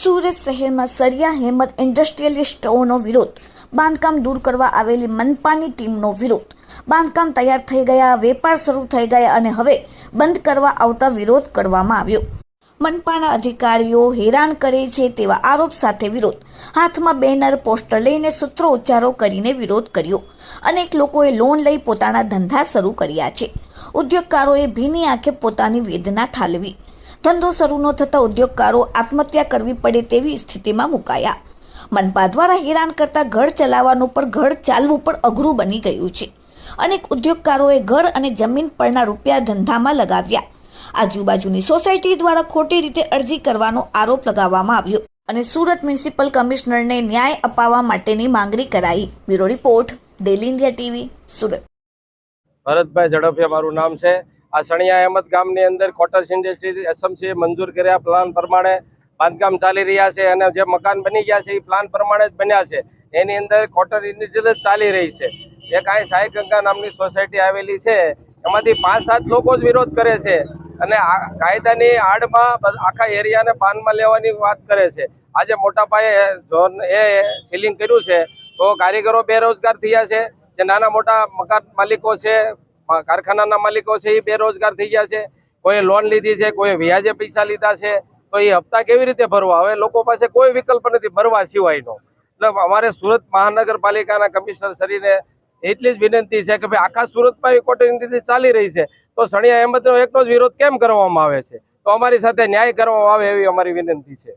સુરત શહેરમાં સરિયા હેમત ઇન્ડસ્ટ્રીયલિસ્ટોનો વિરોધ. બાંધકામ દૂર કરવા આવેલી મનપાની ટીમનો વિરોધ. બાંધકામ તૈયાર થઈ ગયા, વેપાર શરૂ થઈ ગયા અને હવે બંધ કરવા આવતા વિરોધ કરવામાં આવ્યો. મનપાના અધિકારીઓ હેરાન કરે છે તેવા આરોપ સાથે વિરોધ. હાથમાં બેનર, પોસ્ટર લઈને સૂત્રોચ્ચારો કરીને વિરોધ કર્યો. અનેક લોકોએ લોન લઈ પોતાના ધંધા શરૂ કર્યા છે. ઉદ્યોગકારોએ ભીની આંખે પોતાની વેદના ઠાલવી. ધંધો શરૂ ન થતા ઉદ્યોગકારો આત્મહત્યા કરવી પડે તેવી સ્થિતિમાં મુકાયા. મનપા દ્વારા હેરાન કરતા ઘર ચલાવવાનું પણ ઘર ચાલવું પણ અઘરું બની ગયું છે. અનેક ઉદ્યોગકારોએ ઘર અને જમીન પરના રૂપિયા ધંધામાં લગાવ્યા. આજુબાજુની સોસાયટી દ્વારા ખોટી રીતે અરજી કરવાનો આરોપ લગાવવામાં આવ્યો અને સુરત મ્યુનિસિપલ કમિશનરને ન્યાય અપાવવા માટેની માંગણી કરાઈ. Bureau report, Daily India TV, Surat. Bharatbhai Zadapiya મારું નામ છે. આ સણિયા અહેમદ ગામની અંદર કોટર્સ ઇન્ડસ્ટ્રી એસએમસી મંજૂર કર્યા પ્લાન પ્રમાણે બાંધકામ ચાલી રહ્યા છે અને જે મકાન બની ગયા છે એ પ્લાન પ્રમાણે જ બન્યા છે. એની અંદર કોટર ઇન્ડસ્ટ્રી જ ચાલી રહી છે. એક અહીં સાઈ ગંગા નામની સોસાયટી આવેલી છે. એમાંથી પાંચ સાત લોકો જ વિરોધ કરે છે અને કાયદાની આડમાં આખા એરિયાને પાનમાં લેવાની વાત કરે છે. આજે મોટા પાયે ઝોન એ સીલિંગ કર્યું છે તો કારીગરો બેરોજગાર થયા છે. જે નાના મોટા મકાન માલિકો છે કારખાનાના માલિકો છે એ બેરોજગાર થઈ ગયા છે. કોઈ લોન લીધી છે કોઈ વ્યાજે પૈસા લીધા છે. તો એ હપ્તા કેવી રીતે ભરવા? હવે લોકો પાસે કોઈ વિકલ્પ નથી ભરવા સિવાયનો. એટલે અમારે સુરત મહાનગરપાલિકાના કમિશનર શ્રીને એટલી જ વિનંતી છે કે ભાઈ આખા સુરતમાં એ નીતિ ચાલી રહી છે. તો સણિયા અહેમદનો એકનો જ વિરોધ કેમ કરવામાં આવે છે? તો અમારી સાથે ન્યાય કરવામાં આવે એવી અમારી વિનંતી છે.